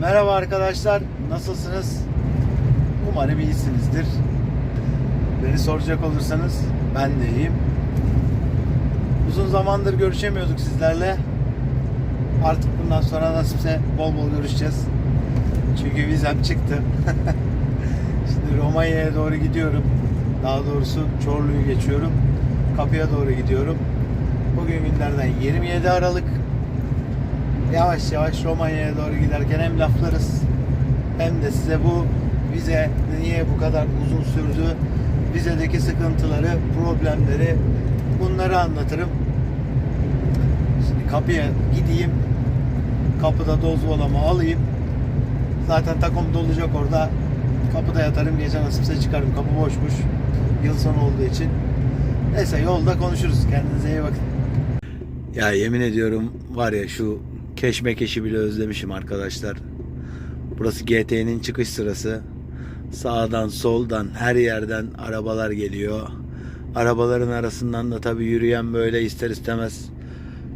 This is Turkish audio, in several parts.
Merhaba arkadaşlar, nasılsınız? Umarım iyisinizdir. Beni soracak olursanız ben de iyiyim. Uzun zamandır görüşemiyorduk sizlerle. Artık bundan sonra nasipse bol bol görüşeceğiz. Çünkü vizem çıktı. Şimdi Romanya'ya doğru gidiyorum. Daha doğrusu Çorlu'yu geçiyorum. Kapıya doğru gidiyorum. Bugün günlerden 27 Aralık yavaş yavaş Romanya'ya doğru giderken hem laflarız hem de size bu vize niye bu kadar uzun sürdü, vizedeki sıkıntıları, problemleri bunları anlatırım. Şimdi kapıya gideyim, kapıda dozvolama alayım. Zaten takom dolacak orada. Kapıda yatarım, gece nasipse çıkarım. Kapı boşmuş. Yıl sonu olduğu için. Neyse yolda konuşuruz. Kendinize iyi bakın. Ya yemin ediyorum var ya şu keşmekeşi bile özlemişim arkadaşlar. Burası GT'nin çıkış sırası. Sağdan soldan her yerden arabalar geliyor. Arabaların arasından da tabii yürüyen böyle ister istemez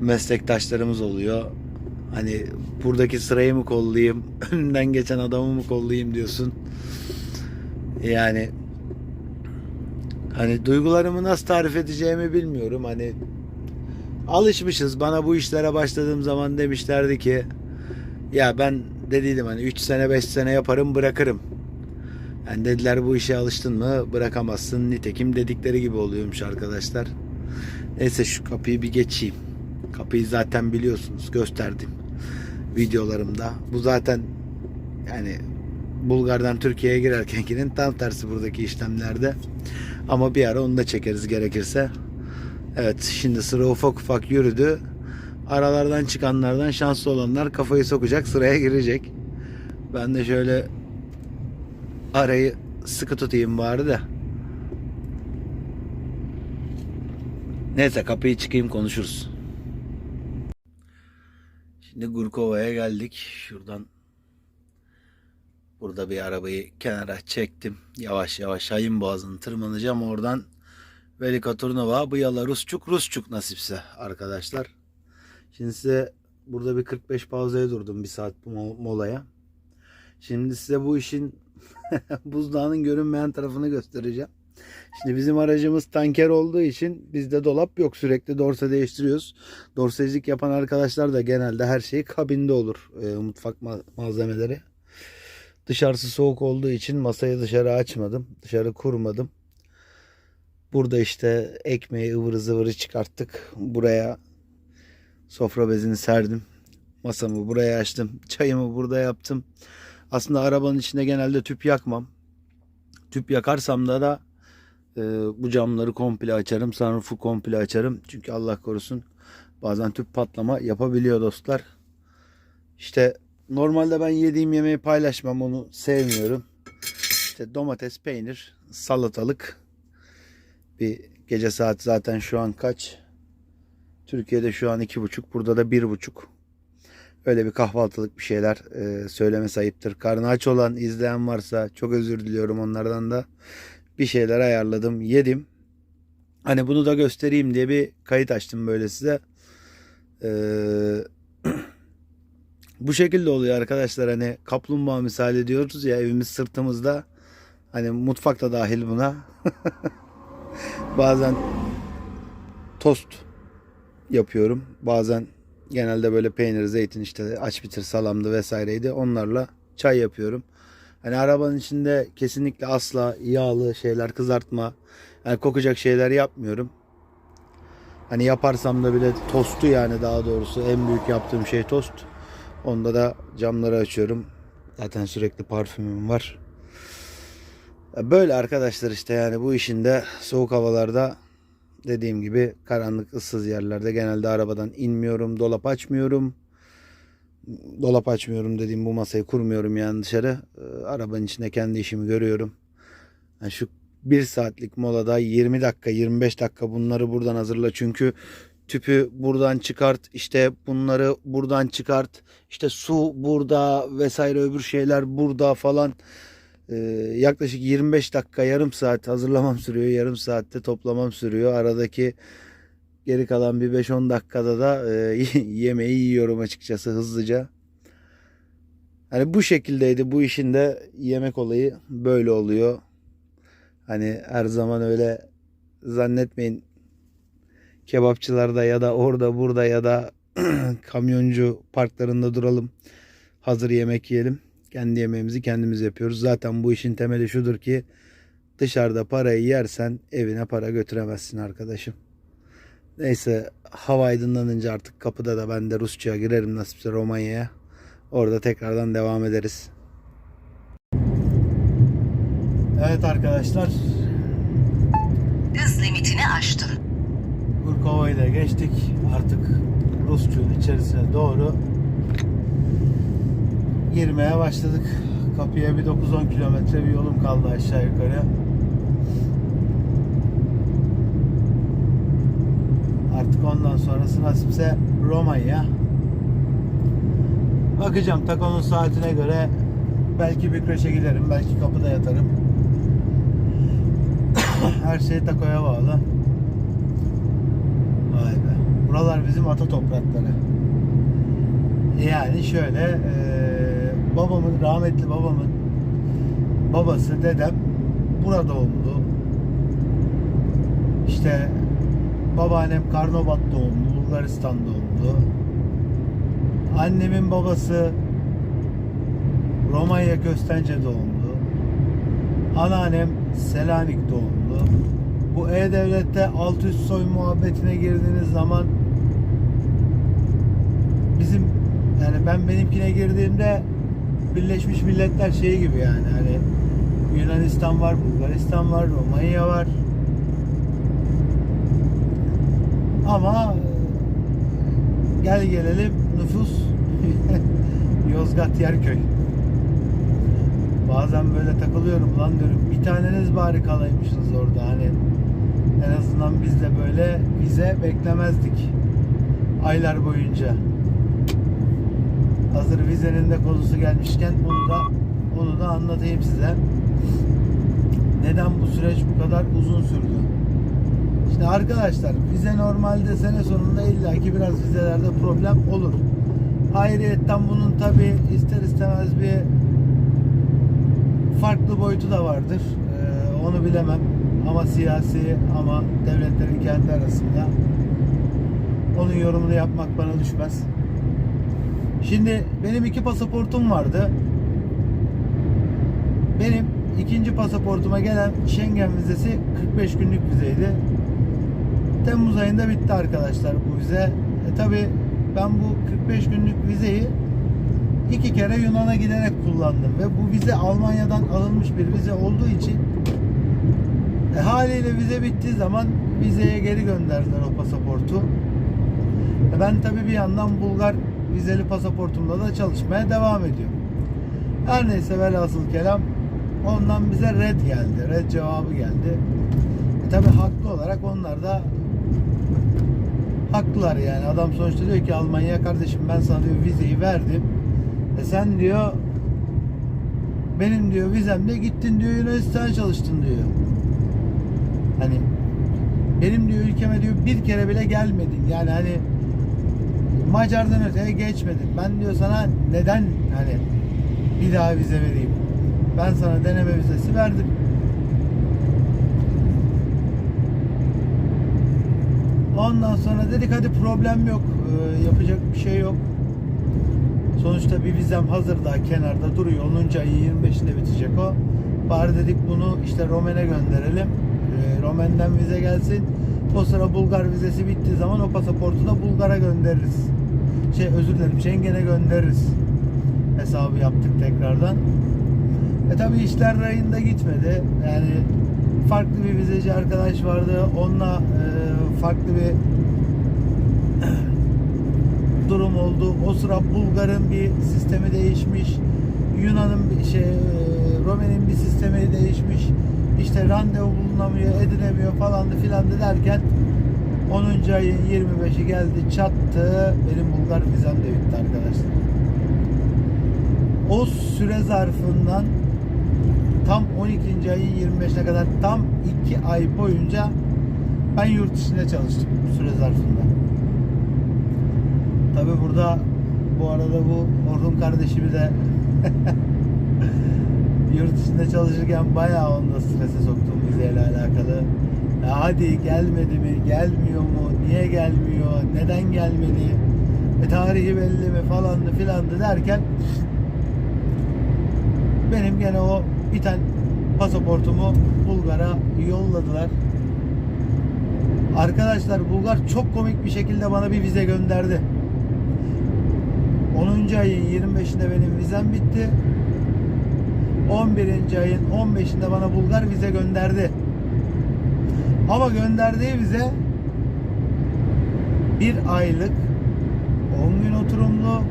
meslektaşlarımız oluyor. Hani buradaki sırayı mı kollayayım, önünden geçen adamı mı kollayayım diyorsun. Yani hani duygularımı nasıl tarif edeceğimi bilmiyorum. Hani alışmışız. Bana bu işlere başladığım zaman demişlerdi ki ya ben dediydim hani 3 sene 5 sene yaparım bırakırım. Yani dediler bu işe alıştın mı bırakamazsın. Nitekim dedikleri gibi oluyormuş arkadaşlar. Neyse şu kapıyı bir geçeyim. Kapıyı zaten biliyorsunuz gösterdim videolarımda. Bu zaten yani Bulgar'dan Türkiye'ye girerkenkinin tam tersi buradaki işlemlerde. Ama bir ara onu da çekeriz gerekirse. Evet şimdi sıra ufak ufak yürüdü. Aralardan çıkanlardan şanslı olanlar kafayı sokacak sıraya girecek. Ben de şöyle arayı sıkı tutayım bari de. Neyse kapıyı çıkayım konuşuruz. Şimdi Gurkova'ya geldik. Şuradan burada bir arabayı kenara çektim. Yavaş yavaş Şahin Boğazı'nı tırmanacağım. Oradan Velika Turnova, Bıyala Rusçuk, Rusçuk nasipse arkadaşlar. Şimdi size burada bir 45 pauzaya durdum bir saat mo- molaya. Şimdi size bu işin buzdağının görünmeyen tarafını göstereceğim. Şimdi bizim aracımız tanker olduğu için bizde dolap yok. Sürekli dorse değiştiriyoruz. Dorsecilik yapan arkadaşlar da genelde her şey kabinde olur. e, mutfak ma- malzemeleri. Dışarısı soğuk olduğu için masayı dışarı açmadım. Dışarı kurmadım. Burada işte ekmeği ıvırı zıvırı çıkarttık. Buraya sofra bezini serdim. Masamı buraya açtım. Çayımı burada yaptım. Aslında arabanın içinde genelde tüp yakmam. Tüp yakarsam da da e, bu camları komple açarım. Sunroof'u komple açarım. Çünkü Allah korusun bazen tüp patlama yapabiliyor dostlar. İşte normalde ben yediğim yemeği paylaşmam. Onu sevmiyorum. İşte domates, peynir, salatalık, bir gece saat zaten şu an kaç? Türkiye'de şu an iki buçuk. Burada da bir buçuk. Öyle bir kahvaltılık bir şeyler e, söylemesi ayıptır. Karnı aç olan izleyen varsa çok özür diliyorum onlardan da. Bir şeyler ayarladım. Yedim. Hani bunu da göstereyim diye bir kayıt açtım böyle size. Ee, bu şekilde oluyor arkadaşlar. Hani kaplumbağa misali diyoruz ya evimiz sırtımızda. Hani mutfak da dahil buna. Bazen tost yapıyorum. Bazen genelde böyle peynir, zeytin işte aç bitir salamdı vesaireydi. Onlarla çay yapıyorum. Hani arabanın içinde kesinlikle asla yağlı şeyler, kızartma, yani kokacak şeyler yapmıyorum. Hani yaparsam da bile tostu yani daha doğrusu en büyük yaptığım şey tost. Onda da camları açıyorum. Zaten sürekli parfümüm var. Böyle arkadaşlar işte yani bu işin de soğuk havalarda dediğim gibi karanlık ıssız yerlerde genelde arabadan inmiyorum. Dolap açmıyorum. Dolap açmıyorum dediğim bu masayı kurmuyorum yani dışarı. Ee, Arabanın içinde kendi işimi görüyorum. Yani şu bir saatlik molada 20 dakika 25 dakika bunları buradan hazırla. Çünkü tüpü buradan çıkart işte bunları buradan çıkart işte su burada vesaire öbür şeyler burada falan. Ee, yaklaşık 25 dakika yarım saat hazırlamam sürüyor. Yarım saatte toplamam sürüyor. Aradaki geri kalan bir 5-10 dakikada da e, yemeği yiyorum açıkçası hızlıca. Hani bu şekildeydi bu işin de yemek olayı böyle oluyor. Hani her zaman öyle zannetmeyin kebapçılarda ya da orada burada ya da kamyoncu parklarında duralım. Hazır yemek yiyelim. Kendi yemeğimizi kendimiz yapıyoruz. Zaten bu işin temeli şudur ki dışarıda parayı yersen evine para götüremezsin arkadaşım. Neyse hava aydınlanınca artık kapıda da ben de Rusça'ya girerim nasipse Romanya'ya. Orada tekrardan devam ederiz. Evet arkadaşlar Hız limitini aştın. Gurkova'yı da geçtik. Artık Rusçuğun içerisine doğru girmeye başladık. Kapıya bir 9-10 kilometre bir yolum kaldı aşağı yukarı. Artık ondan sonrası nasipse Romanya. Bakacağım takonun saatine göre belki Bükreş'e giderim, belki kapıda yatarım. Her şey takoya bağlı. Vay be. Buralar bizim ata toprakları. Yani şöyle eee, babamın rahmetli babamın babası dedem burada doğumlu. İşte babaannem Karnobat doğumlu, Bulgaristan doğumlu. Annemin babası Romanya Köstence doğumlu. Anneannem Selanik doğumlu. Bu E-Devlet'te alt üst soy muhabbetine girdiğiniz zaman bizim yani ben benimkine girdiğimde Birleşmiş Milletler şeyi gibi yani hani Yunanistan var, Bulgaristan var, Romanya var. Ama gel gelelim nüfus Yozgat Yerköy. Bazen böyle takılıyorum lan diyorum bir taneniz bari kalaymışsınız orada hani en azından biz de böyle vize beklemezdik aylar boyunca. Hazır vizenin de konusu gelmişken onu da onu da anlatayım size. Neden bu süreç bu kadar uzun sürdü? İşte arkadaşlar vize normalde sene sonunda illaki biraz vizelerde problem olur. Ayrıyetten bunun tabi ister istemez bir farklı boyutu da vardır. Ee, onu bilemem. Ama siyasi ama devletlerin kendi arasında. Onun yorumunu yapmak bana düşmez. Şimdi benim iki pasaportum vardı. Benim ikinci pasaportuma gelen Schengen vizesi 45 günlük vizeydi. Temmuz ayında bitti arkadaşlar bu vize. E tabi ben bu 45 günlük vizeyi iki kere Yunan'a giderek kullandım ve bu vize Almanya'dan alınmış bir vize olduğu için e, haliyle vize bittiği zaman vizeye geri gönderdiler o pasaportu. E, ben tabi bir yandan Bulgar vizeli pasaportumla da çalışmaya devam ediyorum. Her neyse velhasıl kelam ondan bize red geldi. Red cevabı geldi. E, tabi haklı olarak onlar da haklılar yani. Adam sonuçta diyor ki Almanya kardeşim ben sana diyor vizeyi verdim. E sen diyor benim diyor vizemle gittin diyor Yunanistan'a çalıştın diyor. Hani benim diyor ülkeme diyor bir kere bile gelmedin. Yani hani Macar'dan öteye geçmedin. Ben diyor sana neden hani bir daha vize vereyim? Ben sana deneme vizesi verdim. Ondan sonra dedik hadi problem yok. Ee, yapacak bir şey yok. Sonuçta bir vizem hazır daha kenarda duruyor. 10. ayın 25'inde bitecek o. Bari dedik bunu işte Romen'e gönderelim. Ee, Romen'den vize gelsin. O sıra Bulgar vizesi bittiği zaman o pasaportu da Bulgar'a göndeririz. Şey özür dilerim Schengen'e göndeririz. Hesabı yaptık tekrardan. E tabi işler rayında gitmedi. Yani farklı bir vizeci arkadaş vardı. Onunla e, farklı bir durum oldu. O sıra Bulgar'ın bir sistemi değişmiş. Yunan'ın bir şey e, Romen'in bir sistemi değişmiş. İşte randevu bulunamıyor, edilemiyor falan filan derken 10. ayın 25'i geldi çattı. Benim Bulgar vizem de bitti arkadaşlar. O süre zarfından tam 12. ayın 25'ine kadar tam 2 ay boyunca ben yurt dışında çalıştım süre zarfında. Tabi burada bu arada bu Orhun kardeşimi de Yurt dışında çalışırken bayağı onda strese soktum vizeyle alakalı. Ya hadi gelmedi mi, gelmiyor mu, niye gelmiyor, neden gelmedi, e, tarihi belli mi falandı filandı derken benim gene o biten pasaportumu Bulgar'a yolladılar. Arkadaşlar Bulgar çok komik bir şekilde bana bir vize gönderdi. 10. ayın 25'inde benim vizem bitti. 11. ayın 15'inde bana Bulgar vize gönderdi. Ama gönderdiği vize bir aylık 10 gün oturumlu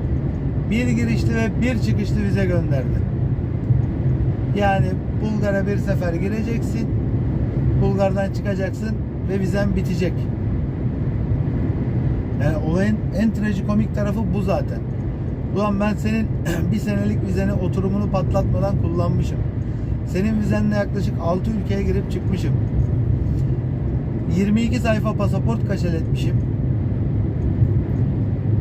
bir girişli ve bir çıkışlı vize gönderdi. Yani Bulgar'a bir sefer gireceksin. Bulgar'dan çıkacaksın ve vizen bitecek. Yani olayın en trajikomik tarafı bu zaten. Ulan ben senin bir senelik vizeni oturumunu patlatmadan kullanmışım. Senin vizenle yaklaşık 6 ülkeye girip çıkmışım. 22 sayfa pasaport kaşeletmişim.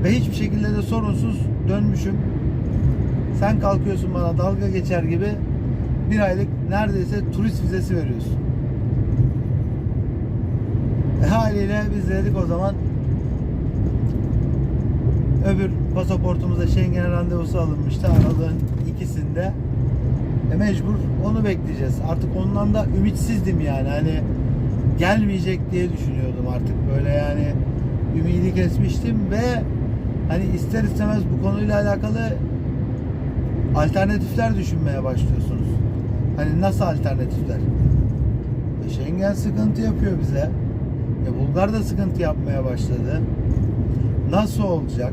Ve hiçbir şekilde de sorunsuz dönmüşüm. Sen kalkıyorsun bana dalga geçer gibi bir aylık neredeyse turist vizesi veriyorsun. E haliyle biz dedik o zaman öbür pasaportumuza Schengen randevusu alınmıştı aralığın ikisinde. E mecbur onu bekleyeceğiz. Artık ondan da ümitsizdim yani. Hani gelmeyecek diye düşünüyordum artık böyle yani ümidi kesmiştim ve hani ister istemez bu konuyla alakalı alternatifler düşünmeye başlıyorsunuz. Hani nasıl alternatifler? E Schengen sıkıntı yapıyor bize. E Bulgar da sıkıntı yapmaya başladı. Nasıl olacak?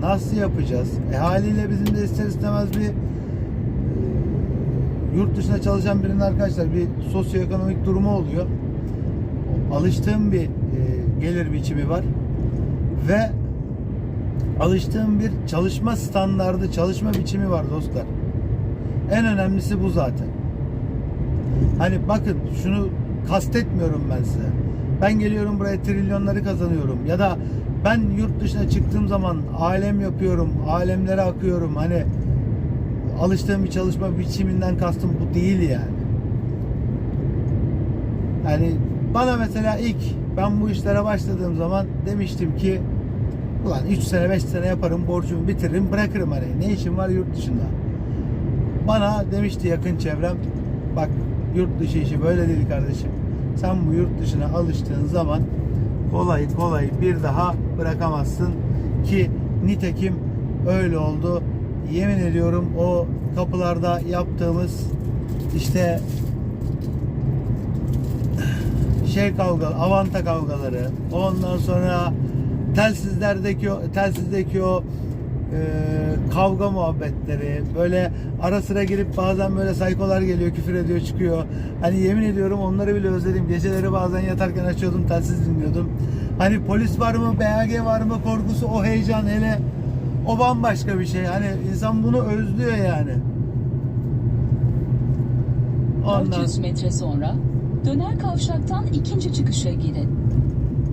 Nasıl yapacağız? E haliyle bizim de ister istemez bir e, yurt dışında çalışan birinin arkadaşlar bir sosyoekonomik durumu oluyor. Alıştığım bir e, gelir biçimi var ve alıştığım bir çalışma standardı, çalışma biçimi var dostlar. En önemlisi bu zaten. Hani bakın şunu kastetmiyorum ben size. Ben geliyorum buraya trilyonları kazanıyorum ya da ben yurt dışına çıktığım zaman alem yapıyorum, alemlere akıyorum. Hani alıştığım bir çalışma biçiminden kastım bu değil yani. Yani bana mesela ilk ben bu işlere başladığım zaman demiştim ki ulan 3 sene 5 sene yaparım borcumu bitiririm bırakırım hani ne işim var yurt dışında. Bana demişti yakın çevrem bak yurt dışı işi böyle değil kardeşim. Sen bu yurt dışına alıştığın zaman kolay kolay bir daha bırakamazsın ki nitekim öyle oldu. Yemin ediyorum o kapılarda yaptığımız işte şey kavga, avanta kavgaları, ondan sonra telsizlerdeki o, telsizdeki o e, kavga muhabbetleri, böyle ara sıra girip bazen böyle saykolar geliyor, küfür ediyor, çıkıyor. Hani yemin ediyorum onları bile özledim. Geceleri bazen yatarken açıyordum, telsiz dinliyordum. Hani polis var mı, BHG var mı korkusu, o heyecan hele o bambaşka bir şey. Hani insan bunu özlüyor yani. Ondan 400 metre sonra döner kavşaktan ikinci çıkışa girin.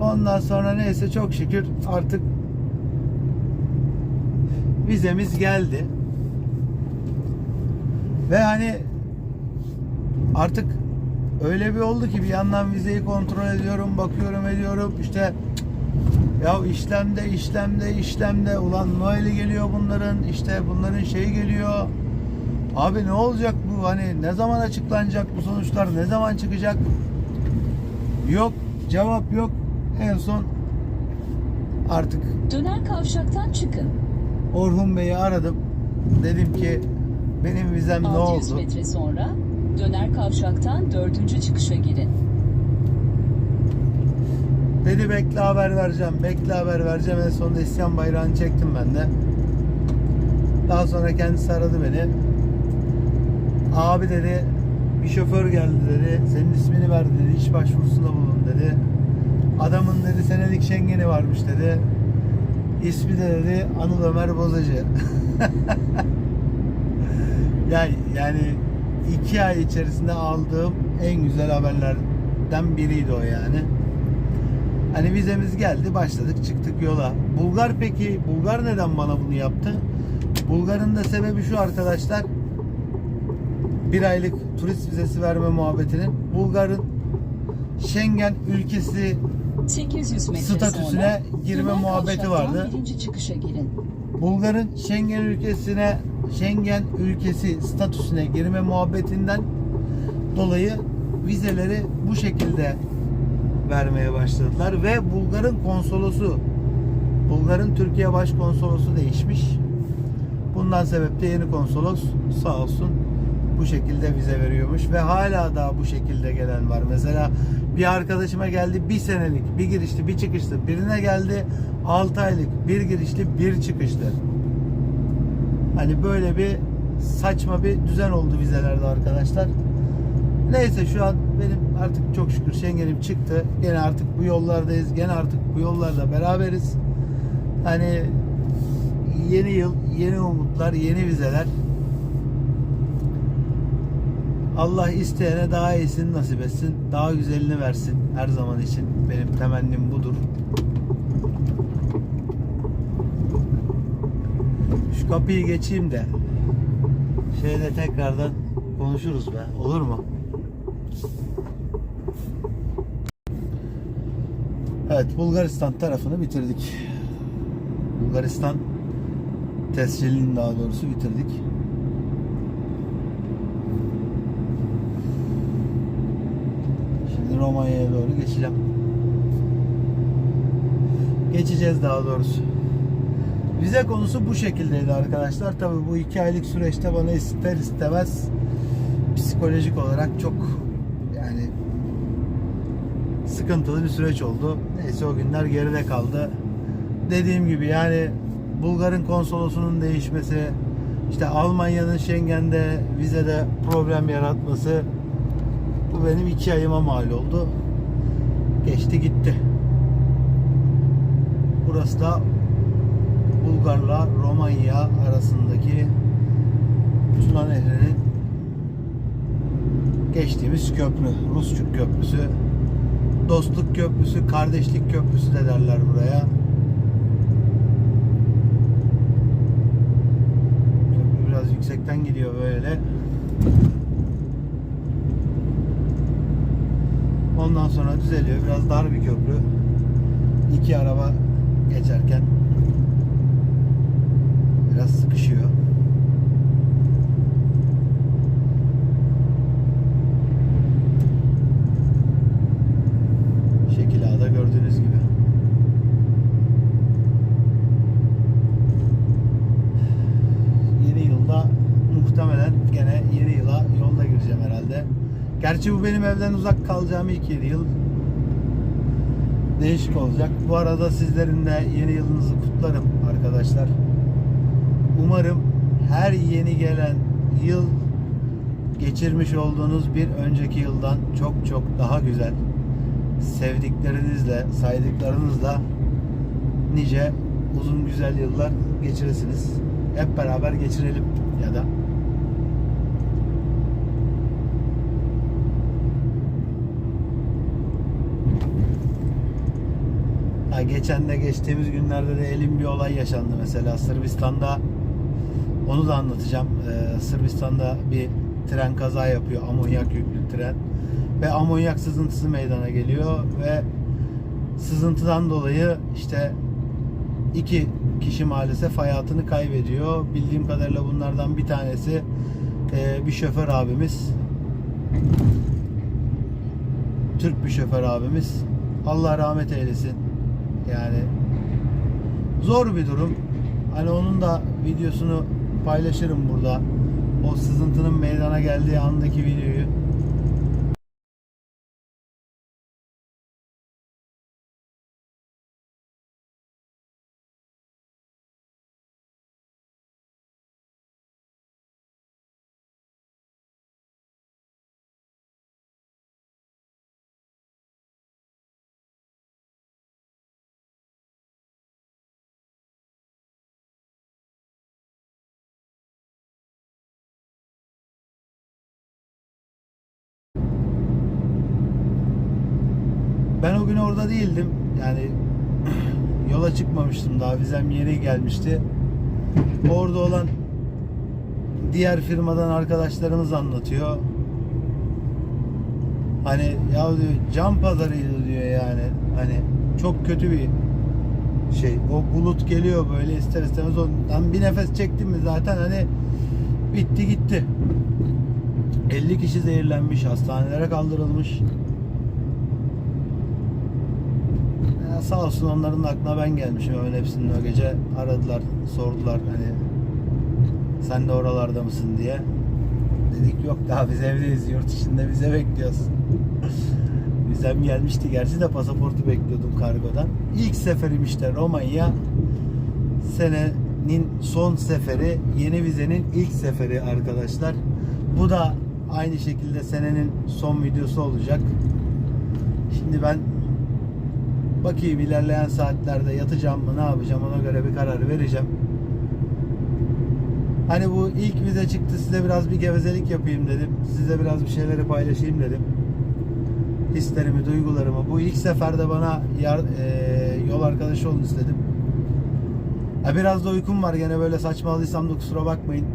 Ondan sonra neyse çok şükür artık vizemiz geldi. Ve hani artık öyle bir oldu ki bir yandan vizeyi kontrol ediyorum, bakıyorum, ediyorum. İşte ya işlemde, işlemde, işlemde. Ulan Noel'i geliyor bunların, işte bunların şeyi geliyor. Abi ne olacak bu? Hani ne zaman açıklanacak bu sonuçlar? Ne zaman çıkacak? Yok, cevap yok. En son artık Döner kavşaktan çıkın. Orhun Bey'i aradım. Dedim ki benim vizem ne 600 oldu? metre sonra döner kavşaktan dördüncü çıkışa girin. Dedi bekle haber vereceğim, bekle haber vereceğim. En sonunda isyan bayrağını çektim ben de. Daha sonra kendisi aradı beni. Abi dedi bir şoför geldi dedi. Senin ismini verdi dedi. İş başvurusunda bulun dedi. Adamın dedi senelik şengeni varmış dedi. İsmi de dedi Anıl Ömer Bozacı. yani, yani iki ay içerisinde aldığım en güzel haberlerden biriydi o yani. Hani vizemiz geldi başladık çıktık yola. Bulgar peki Bulgar neden bana bunu yaptı? Bulgar'ın da sebebi şu arkadaşlar. Bir aylık turist vizesi verme muhabbetinin. Bulgar'ın Schengen ülkesi 800 metre Statüsüne sonra girme muhabbeti vardı. birinci çıkışa girin. Bulgar'ın Schengen ülkesine Schengen ülkesi statüsüne girme muhabbetinden dolayı vizeleri bu şekilde vermeye başladılar ve Bulgar'ın konsolosu Bulgar'ın Türkiye Başkonsolosu değişmiş. Bundan sebep de yeni konsolos sağ olsun bu şekilde vize veriyormuş ve hala daha bu şekilde gelen var. Mesela bir arkadaşıma geldi bir senelik bir girişli bir çıkışlı birine geldi 6 aylık bir girişli bir çıkışlı. Hani böyle bir saçma bir düzen oldu vizelerde arkadaşlar. Neyse şu an benim artık çok şükür Schengen'im çıktı. Gene artık bu yollardayız. Gene artık bu yollarda beraberiz. Hani yeni yıl, yeni umutlar, yeni vizeler. Allah isteyene daha iyisini nasip etsin. Daha güzelini versin her zaman için. Benim temennim budur. Şu kapıyı geçeyim de şeyde tekrardan konuşuruz be. Olur mu? Evet Bulgaristan tarafını bitirdik. Bulgaristan tescilini daha doğrusu bitirdik. Şimdi Romanya'ya doğru geçeceğim. Geçeceğiz daha doğrusu. Vize konusu bu şekildeydi arkadaşlar. Tabii bu iki aylık süreçte bana ister istemez psikolojik olarak çok yani sıkıntılı bir süreç oldu. Neyse o günler geride kaldı. Dediğim gibi yani Bulgar'ın konsolosunun değişmesi, işte Almanya'nın Schengen'de vizede problem yaratması bu benim iki ayıma mal oldu. Geçti gitti. Burası da Bulgar'la Romanya arasındaki Tuna Nehri'nin geçtiğimiz köprü. Rusçuk Köprüsü. Dostluk Köprüsü, Kardeşlik Köprüsü de derler buraya. Köprü biraz yüksekten gidiyor böyle. Ondan sonra düzeliyor. Biraz dar bir köprü. İki araba geçerken biraz sıkışıyor. Şekil A'da gördüğünüz gibi. Yeni yılda muhtemelen gene yeni yıla yolda gireceğim herhalde. Gerçi benim evden uzak kalacağım ilk yeni yıl. Değişik olacak. Bu arada sizlerin de yeni yılınızı kutlarım arkadaşlar. Umarım her yeni gelen yıl geçirmiş olduğunuz bir önceki yıldan çok çok daha güzel sevdiklerinizle, saydıklarınızla nice uzun güzel yıllar geçirirsiniz. Hep beraber geçirelim ya da Ha, geçen de geçtiğimiz günlerde de elim bir olay yaşandı mesela Sırbistan'da onu da anlatacağım. Ee, Sırbistan'da bir tren kaza yapıyor amonyak yüklü tren ve amonyak sızıntısı meydana geliyor ve sızıntıdan dolayı işte iki kişi maalesef hayatını kaybediyor. Bildiğim kadarıyla bunlardan bir tanesi e, bir şoför abimiz. Türk bir şoför abimiz. Allah rahmet eylesin. Yani zor bir durum. Hani onun da videosunu paylaşırım burada. O sızıntının meydana geldiği andaki videoyu. Ben o gün orada değildim. Yani yola çıkmamıştım daha. Vizem yeni gelmişti. Orada olan diğer firmadan arkadaşlarımız anlatıyor. Hani ya diyor cam pazarıydı diyor yani. Hani çok kötü bir şey. O bulut geliyor böyle ister istemez ondan bir nefes çektim mi zaten hani bitti gitti. 50 kişi zehirlenmiş, hastanelere kaldırılmış. Ya sağ olsun onların aklına ben gelmişim hemen hepsinin o gece aradılar, sordular hani sen de oralarda mısın diye. Dedik yok daha biz evdeyiz yurt içinde bize bekliyoruz. Vizem gelmişti gerçi de pasaportu bekliyordum kargodan. İlk seferim işte Romanya. Senenin son seferi, yeni vizenin ilk seferi arkadaşlar. Bu da aynı şekilde senenin son videosu olacak. Şimdi ben bakayım ilerleyen saatlerde yatacağım mı ne yapacağım ona göre bir karar vereceğim. Hani bu ilk vize çıktı size biraz bir gevezelik yapayım dedim. Size biraz bir şeyleri paylaşayım dedim. Hislerimi, duygularımı. Bu ilk seferde bana yar, e, yol arkadaşı olun istedim. Ha biraz da uykum var gene böyle saçmaladıysam da kusura bakmayın.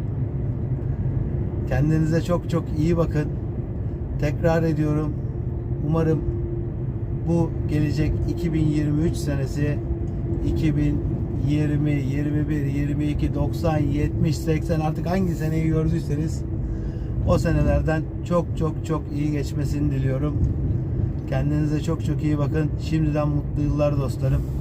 Kendinize çok çok iyi bakın. Tekrar ediyorum. Umarım bu gelecek 2023 senesi 2020, 21, 22, 90, 70, 80 artık hangi seneyi gördüyseniz o senelerden çok çok çok iyi geçmesini diliyorum. Kendinize çok çok iyi bakın. Şimdiden mutlu yıllar dostlarım.